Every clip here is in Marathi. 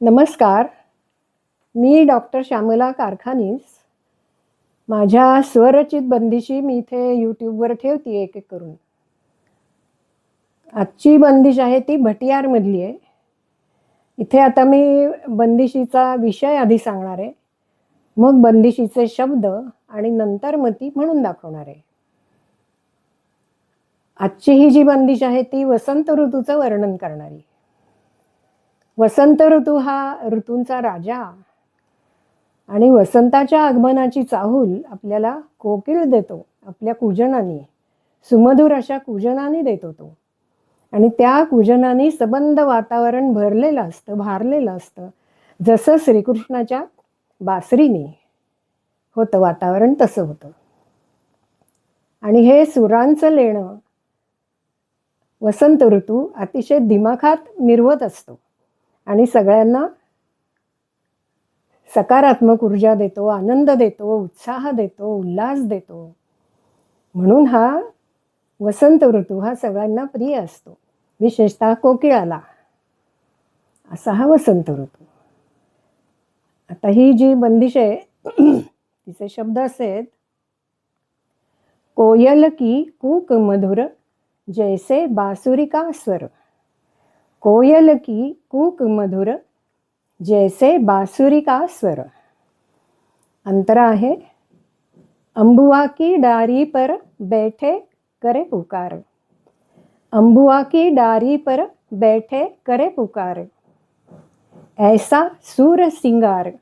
नमस्कार. मी डॉक्टर श्यामला कारखानीस माझ्या स्वरचित बंदिशी मी इथे यूट्यूबवर ठेवते एक एक करून. आजची बंदिश आहे ती भटियारमधली आहे. इथे आता मी बंदिशीचा विषय आधी सांगणार आहे. मग बंदिशीचे शब्द आणि नंतर मग ती म्हणून दाखवणार आहे. आजची ही जी बंदिश आहे ती वसंत ऋतूचं वर्णन करणारी. वसंत ऋतू हा ऋतूंचा राजा. आणि वसंताच्या आगमनाची चाहूल आपल्याला कोकिळ देतो आपल्या कुजनाने. सुमधुर अशा कुजनाने देतो तो. आणि त्या कुजनाने सबंध वातावरण भरलेलं असतं भारलेलं असतं. जसं श्रीकृष्णाच्या बासरीने होतं वातावरण तसं होतं. आणि हे सुरांचं लेणं वसंत ऋतू अतिशय दिमाखात मिरवत असतो. आणि सगळ्यांना सकारात्मक ऊर्जा देतो आनंद देतो उत्साह देतो उल्हास देतो. म्हणून हा वसंत ऋतू हा सगळ्यांना प्रिय असतो. विशेषतः कोकिळाला. असा हा वसंत ऋतू. आता ही जी बंदिश आहे तिचे शब्द असे आहेत कोयल की कूक मधुर जैसे बासुरी का स्वर. कोयल की कूक मधुर, जैसे बासुरी का स्वर। अंतरा है, अंबुआ की डारी पर बैठे करे पुकार। अंबुआ की डारी पर बैठे करे पुकार। ऐसा सूर सिंगार,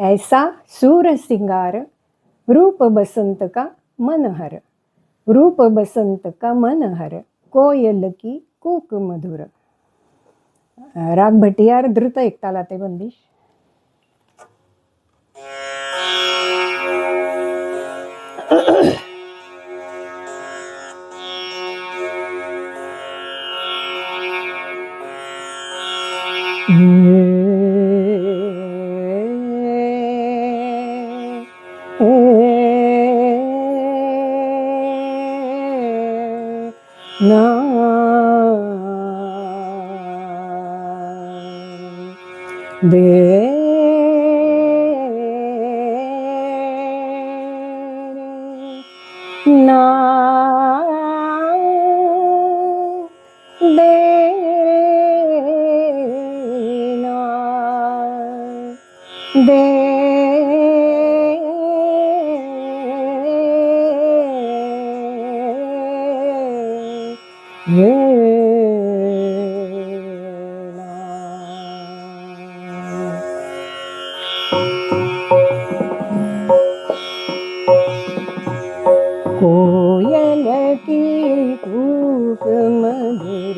ऐसा सूर सिंगार, रूप बसंत का मनहर। रूप बसंत का मनहर, कोयल की कूक मधुर। राग भटियार धृत एकताला ते बंदिश. ना de na de na de की कूक मधुर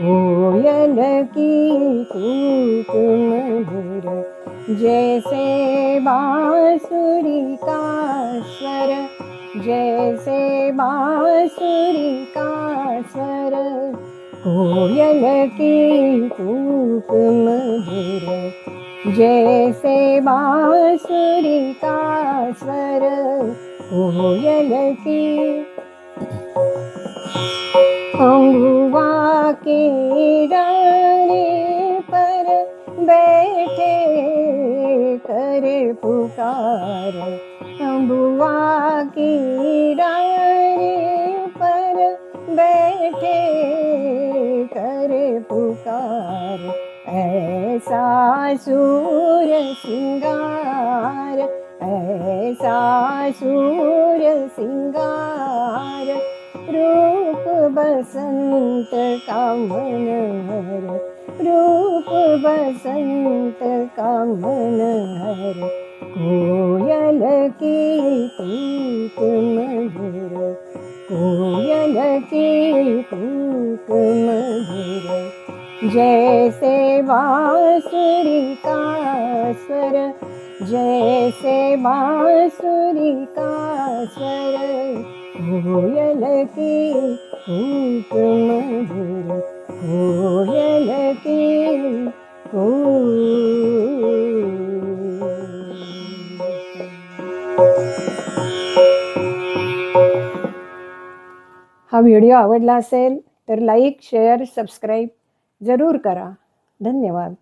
कोयल की कूक मधुर जैसे बांसुरी का स्वर जैसे बांसुरी का स्वर कोयल की कूक मधुर जैसे बांसुरी का स्वर कोयल की अम्बुआ के पर बैठे करे पुकार अम्बुआ की डाले पर बैठे करे पुकार ऐसा सूर सिंगार ऐसा सूर्य सिंगार रूप बसंत का मनहर रूप बसंत का मनहर कोयल की कूक मधुर कोयल की बांसुरी का स्वर जैसे बांसुरी का स्वर कोयल की कूक मधुर कोयल की हा व्हिडिओ आवडला असेल तर लाईक, शेअर, सबस्क्राईब ज़रूर करा. धन्यवाद.